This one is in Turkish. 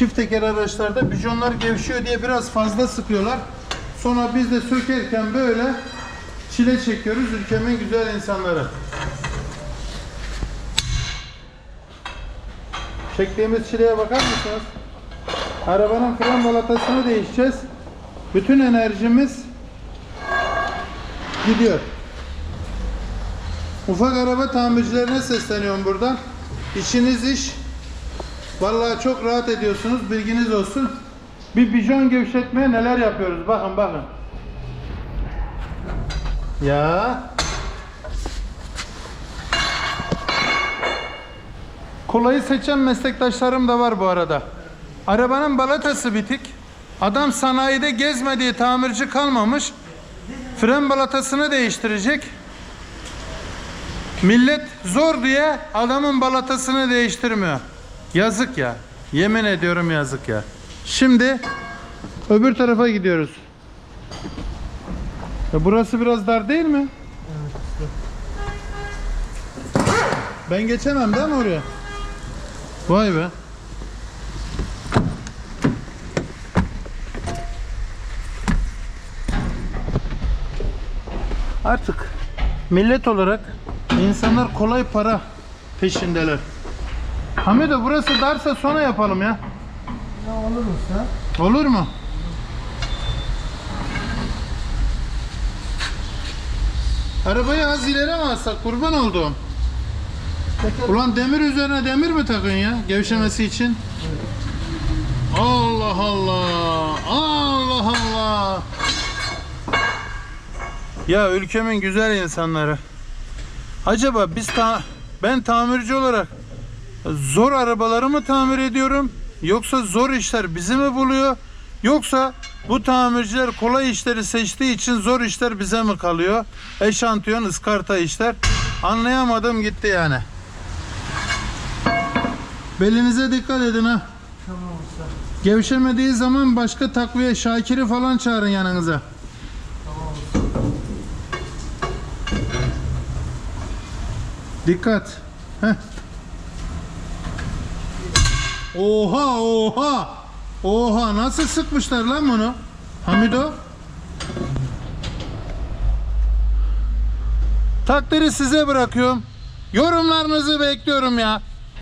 çift teker araçlarda bijonlar gevşiyor diye biraz fazla sıkıyorlar. Sonra biz de sökerken böyle çile çekiyoruz ülkemin güzel insanları. Çektiğimiz çileye bakar mısınız? Arabanın fren balatasını değişeceğiz. Bütün enerjimiz gidiyor. Ufak araba tamircilerine sesleniyorum buradan. İşiniz iş. Vallahi çok rahat ediyorsunuz. Bilginiz olsun. Bir bijon gevşetmeye neler yapıyoruz. Bakın bakın. Ya. Kolayı seçen meslektaşlarım da var bu arada. Arabanın balatası bitik. Adam sanayide gezmediği tamirci kalmamış. Fren balatasını değiştirecek. Millet zor diye adamın balatasını değiştirmiyor. Yazık ya. Yemin ediyorum yazık ya. Şimdi öbür tarafa gidiyoruz. Ya burası biraz dar değil mi? Ben geçemem değil mi oraya? Vay be. Artık millet olarak insanlar kolay para peşindeler. Hamido burası darsa sonra yapalım ya. Ne olursa Olur mu? Arabayı az ileri mi alsak kurban olduğum? Ulan demir üzerine demir mi takıyorsun ya gevşemesi için? Allah Allah. Allah Allah. Ya ülkemin güzel insanları. Acaba biz ta ben tamirci olarak zor arabaları mı tamir ediyorum? Yoksa zor işler bizi mi buluyor? Yoksa bu tamirciler kolay işleri seçtiği için zor işler bize mi kalıyor? Eşantiyon, ıskarta işler. Anlayamadım gitti yani. Belinize dikkat edin ha. tamam usta. Gevşemediği zaman başka takviye Şakir'i falan çağırın yanınıza. Tamam usta. Dikkat. Heh. Oha oha. Oha nasıl sıkmışlar lan bunu? Hamido. Takdiri size bırakıyorum. Yorumlarınızı bekliyorum ya.